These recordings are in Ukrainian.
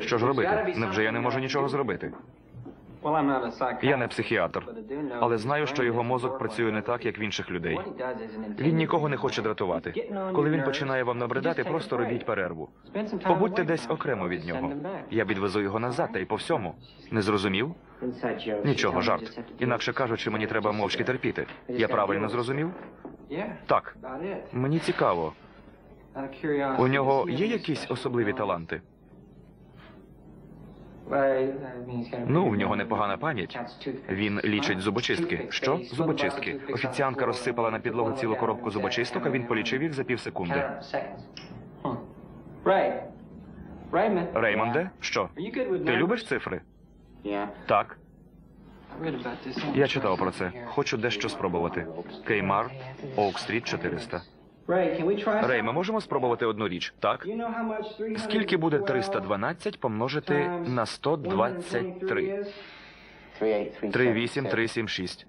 Що ж робити? Невже я не можу нічого зробити? Я не психіатр, але знаю, що його мозок працює не так, як в інших людей. Він нікого не хоче дратувати. Коли він починає вам набридати, просто робіть перерву. Побудьте десь окремо від нього. Я відвезу його назад та й по всьому. Не зрозумів? Нічого, жарт. Інакше кажучи, мені треба мовчки терпіти. Я правильно зрозумів? Так. Мені цікаво. У нього є якісь особливі таланти? Ну, в нього непогана пам'ять. Він лічить зубочистки. Що? Зубочистки. Офіціантка розсипала на підлогу цілу коробку зубочисток, а він полічив їх за півсекунди. Реймонде, що? Ти любиш цифри? Так. Я читав про це. Хочу дещо спробувати. Кеймар, Оук-стріт 400. Рей, ми можемо спробувати одну річ, так? Скільки буде 312 помножити на 123? 3, 8, 3, 7, 6.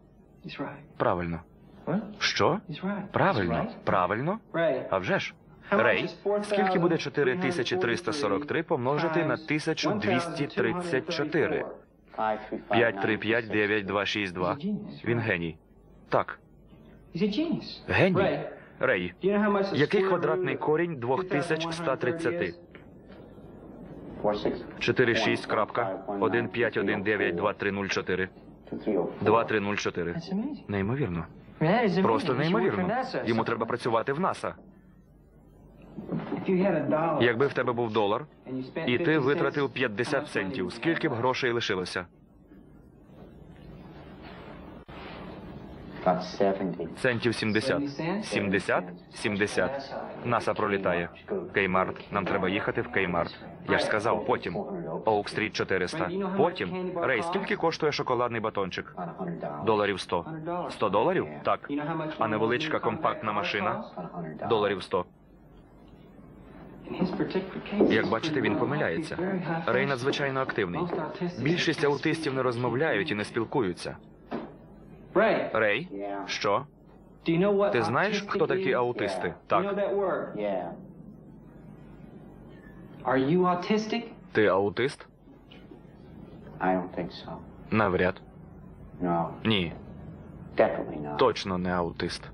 Правильно. Що? Правильно. Правильно? А вже ж. Рей, скільки буде 4343 помножити на 1234? 5, 3, 5, 9, 2, 6, 2. Він геній. Так. Геній. Рей, який квадратний корінь 2130? 46 крапка 1519234 2304. Неймовірно. Просто неймовірно. Йому треба працювати в НАСА. Якби в тебе був долар, і ти витратив 50 центів, скільки б грошей лишилося? Центів 70. 70? 70. НАСА пролітає. Кеймарт. Нам треба їхати в Кеймарт. Я ж сказав, потім. Оук-стріт 400. Потім. Рей, скільки коштує шоколадний батончик? Доларів 100. 100 доларів? Так. А невеличка компактна машина? Доларів 100. Як бачите, він помиляється. Рей надзвичайно активний. Більшість аутистів не розмовляють і не спілкуються. Рей? Що? Ти знаєш, хто такі аутисти? Так. Ти аутист? Навряд. Ні, точно не аутист.